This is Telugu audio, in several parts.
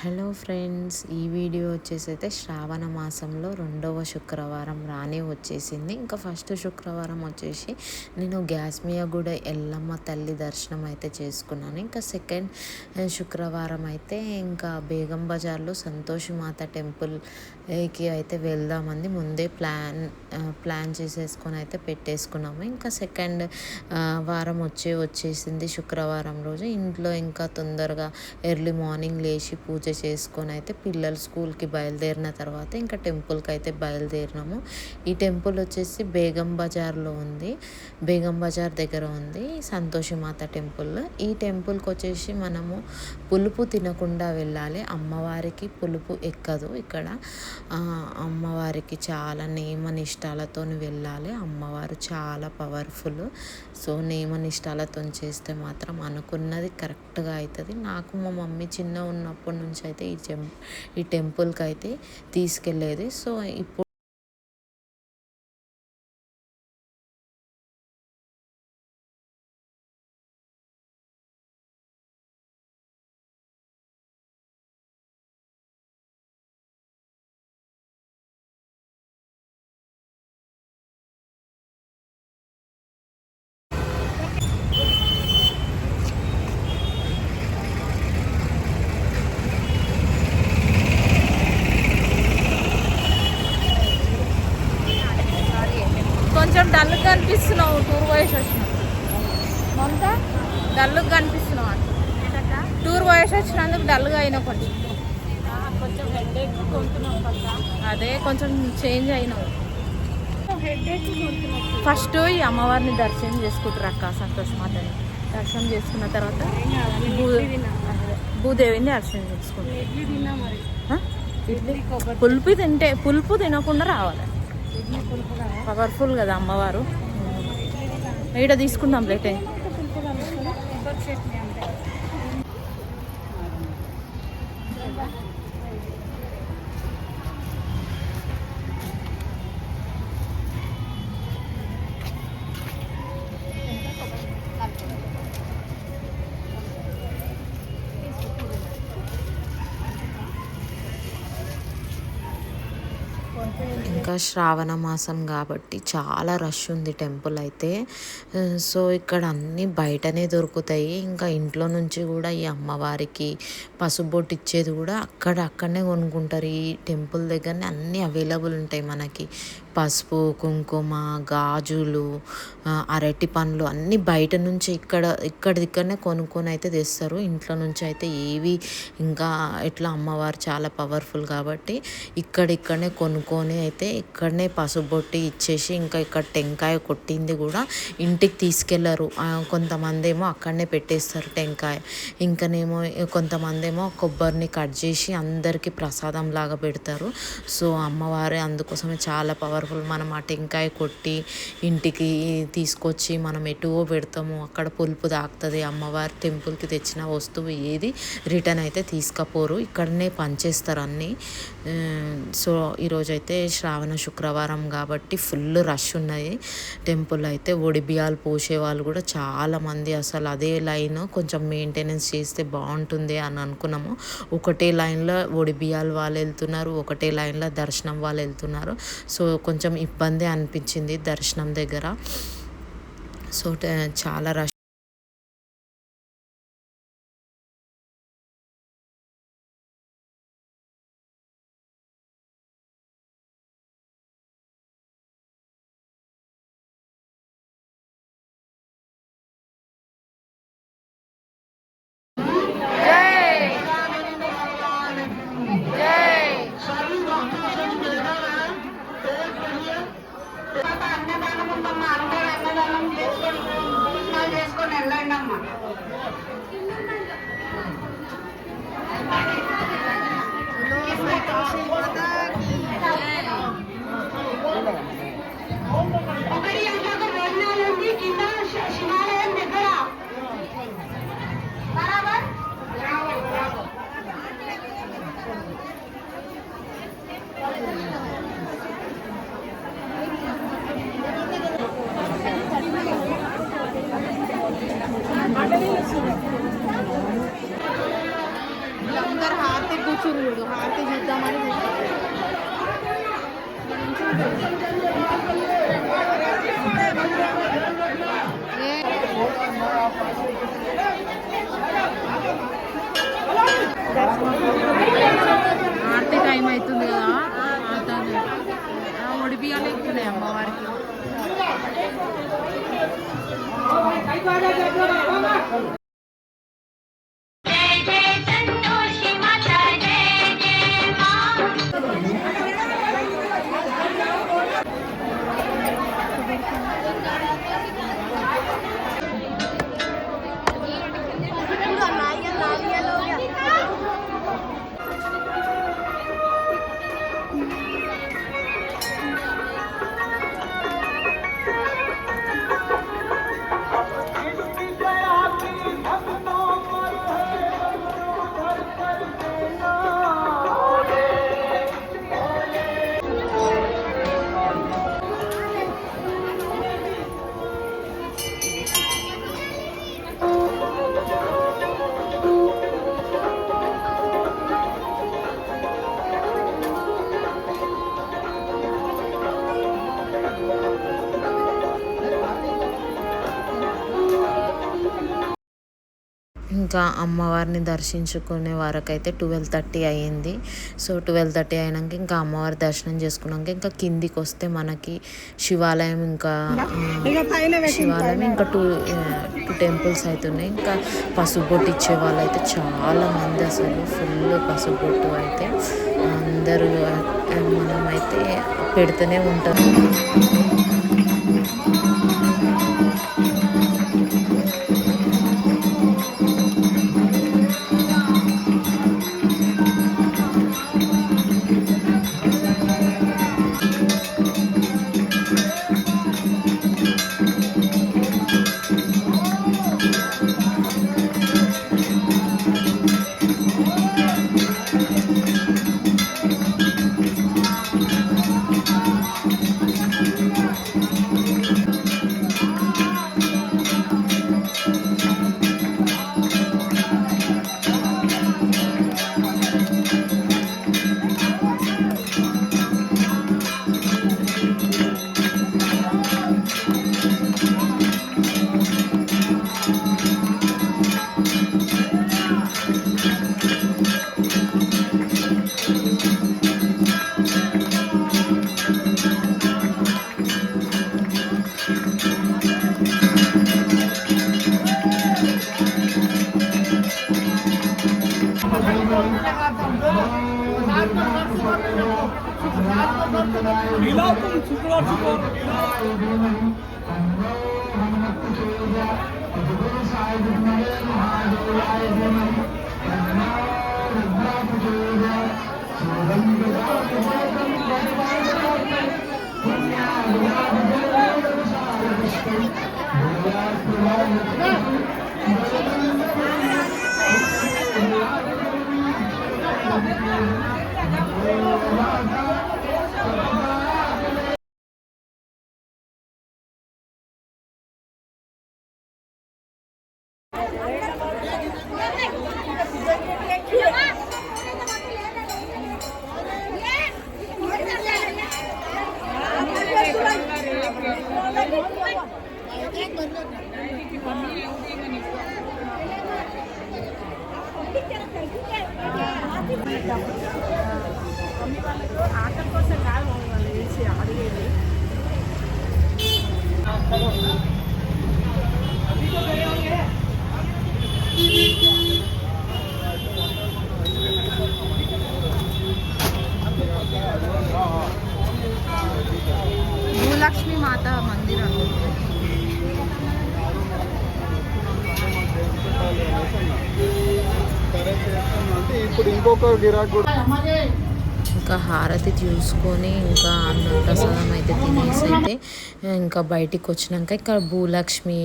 హలో ఫ్రెండ్స్ ఈ వీడియో వచ్చేసి అయితే శ్రావణ మాసంలో రెండవ శుక్రవారం రానే వచ్చేసింది. ఇంకా ఫస్ట్ శుక్రవారం వచ్చేసి నేను గ్యాస్మియా కూడా ఎల్లమ్మ తల్లి దర్శనం అయితే చేసుకున్నాను. ఇంకా సెకండ్ శుక్రవారం అయితే ఇంకా బేగం బజార్లో సంతోషమాత టెంపుల్కి అయితే వెళ్దామని ముందే ప్లాన్ ప్లాన్ చేసేసుకొని అయితే పెట్టేసుకున్నాము. ఇంకా సెకండ్ వారం వచ్చే వచ్చేసింది శుక్రవారం రోజు. ఇంట్లో ఇంకా తొందరగా ఎర్లీ మార్నింగ్ లేచి పూజ చేసుకొని అయితే పిల్లలు స్కూల్కి బయలుదేరిన తర్వాత ఇంకా టెంపుల్కి అయితే బయలుదేరినాము. ఈ టెంపుల్ వచ్చేసి బేగం బజార్లో ఉంది. బేగం బజార్ దగ్గర ఉంది సంతోషి మాత టెంపుల్. ఈ టెంపుల్కి వచ్చేసి మనము పులుపు తినకుండా వెళ్ళాలి. అమ్మవారికి పులుపు ఎక్కదు ఇక్కడ. అమ్మవారికి చాలా నియమ నిష్టాలతో వెళ్ళాలి. అమ్మవారు చాలా పవర్ఫుల్. సో నియమ నిష్టాలతో చేస్తే మాత్రం అనుకున్నది కరెక్ట్గా అవుతుంది నాకు మా మమ్మీ చిన్న ఉన్నప్పటి నుంచి నుంచి అయితే ఈ టెం ఈ టెంపుల్కి అయితే తీసుకెళ్ళేది సో ఇప్పుడు కొంచెం డల్గా కనిపిస్తున్నావు టూర్ పోయేసి వచ్చినావు. మమత డల్గా కనిపిస్తున్నావు? టూర్ పోయేసి వచ్చినందుకు డల్గా అయినా కొంచెం. అదే కొంచెం చేంజ్ అయినావు. ఫస్ట్ ఈ అమ్మవారిని దర్శనం చేసుకుంటారు అక్క సంతోష్ మాతని. దర్శనం చేసుకున్న తర్వాత భూదేవిని దర్శనం చేసుకుంటారు. పులుపు తింటే పులుపు తినకుండా రావాలి. పవర్ఫుల్ కదా అమ్మవారు ఈడ తీసుకుందాం లేటే Thank you. ఇంకా శ్రావణ మాసం కాబట్టి చాలా రష్ ఉంది టెంపుల్ అయితే. సో ఇక్కడ అన్నీ బయటనే దొరుకుతాయి. ఇంకా ఇంట్లో నుంచి కూడా ఈ అమ్మవారికి పసుబొట్టు ఇచ్చేది కూడా అక్కడ అక్కడనే కొనుక్కుంటారు. ఈ టెంపుల్ దగ్గరనే అన్నీ అవైలబుల్ ఉంటాయి మనకి. పసుపు కుంకుమ గాజులు అరటి పండ్లు అన్నీ బయట నుంచి ఇక్కడ ఇక్కడ ఇక్కడనే కొనుక్కొని అయితే తెస్తారు. ఇంట్లో నుంచి అయితే ఏవి ఇంకా ఇట్లా అమ్మవారు చాలా పవర్ఫుల్ కాబట్టి ఇక్కడిక్కడనే కొనుక్కొని అయితే ఇక్కడనే పసుబొట్టి ఇచ్చేసి ఇంకా ఇక్కడ టెంకాయ కొట్టింది కూడా ఇంటికి తీసుకెళ్ళరు. కొంతమంది ఏమో అక్కడనే పెట్టేస్తారు టెంకాయ. ఇంకనేమో కొంతమంది ఏమో కొబ్బరిని కట్ చేసి అందరికీ ప్రసాదం లాగా పెడతారు. సో అమ్మవారే అందుకోసమే చాలా పవర్ఫుల్ మనం ఆ టెంకాయ కొట్టి ఇంటికి తీసుకొచ్చి మనం ఎటువో పెడతాము అక్కడ పులుపు తాకుతుంది అమ్మవారి టెంపుల్కి తెచ్చిన వస్తువు ఏది రిటర్న్ అయితే తీసుకపోరు. ఇక్కడనే పనిచేస్తారు అన్నీ. సో ఈరోజు అయితే శ్రావణ శుక్రవారం కాబట్టి ఫుల్ రష్ ఉన్నాయి టెంపుల్ అయితే ఒడిబియాలు పోసే వాళ్ళు కూడా చాలామంది అసలు అదే లైన్ కొంచెం మెయింటెనెన్స్ చేస్తే బాగుంటుంది అని అనుకున్నాము. ఒకటే లైన్లో ఒడిబియాలు వాళ్ళు వెళ్తున్నారు ఒకటే లైన్లో దర్శనం వాళ్ళు వెళ్తున్నారు. సో కొంచెం ఇబ్బంది అనిపించింది దర్శనం దగ్గర. సో చాలా రష్ ఆర్తి టైం అవుతుంది కదా. అతను ఒడిపియాలి అమ్మవారికి ఇంకా అమ్మవారిని దర్శించుకునే వరకైతే ట్వెల్వ్ థర్టీ అయ్యింది. సో ట్వెల్వ్ థర్టీ అయినాక ఇంకా అమ్మవారి దర్శనం చేసుకున్నాక ఇంకా కిందికి వస్తే మనకి శివాలయం ఇంకా శివాలయం ఇంకా టూ టూ టెంపుల్స్ అవుతున్నాయి ఇంకా పసుబొట్టు ఇచ్చే వాళ్ళు అయితే చాలా మంది అసలు ఫుల్ పసుబొట్టు అయితే. అందరూ ఆ, మనమైతే పెడుతూనే ఉంటారు মিলাও তুমি শুক্রবার শুক্রবার Yeah. భూలక్ష్మి కూడా. ఇంకా హారతి చూసుకొని ఇంకా అన్న ప్రసాదం అయితే తినేసి అయితే ఇంకా బయటికి వచ్చినాక ఇక్కడ భూలక్ష్మి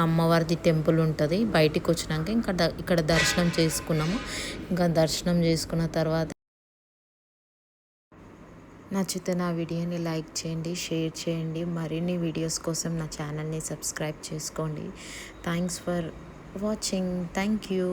అమ్మవారిది టెంపుల్ ఉంటుంది. బయటికి వచ్చినాక ఇంకా ఇక్కడ దర్శనం చేసుకున్నాము. ఇంకా దర్శనం చేసుకున్న తర్వాత నచ్చితే నా వీడియోని లైక్ చేయండి షేర్ చేయండి. మరిన్ని వీడియోస్ కోసం నా ఛానల్ని సబ్స్క్రైబ్ చేసుకోండి. Thanks for watching. Thank you.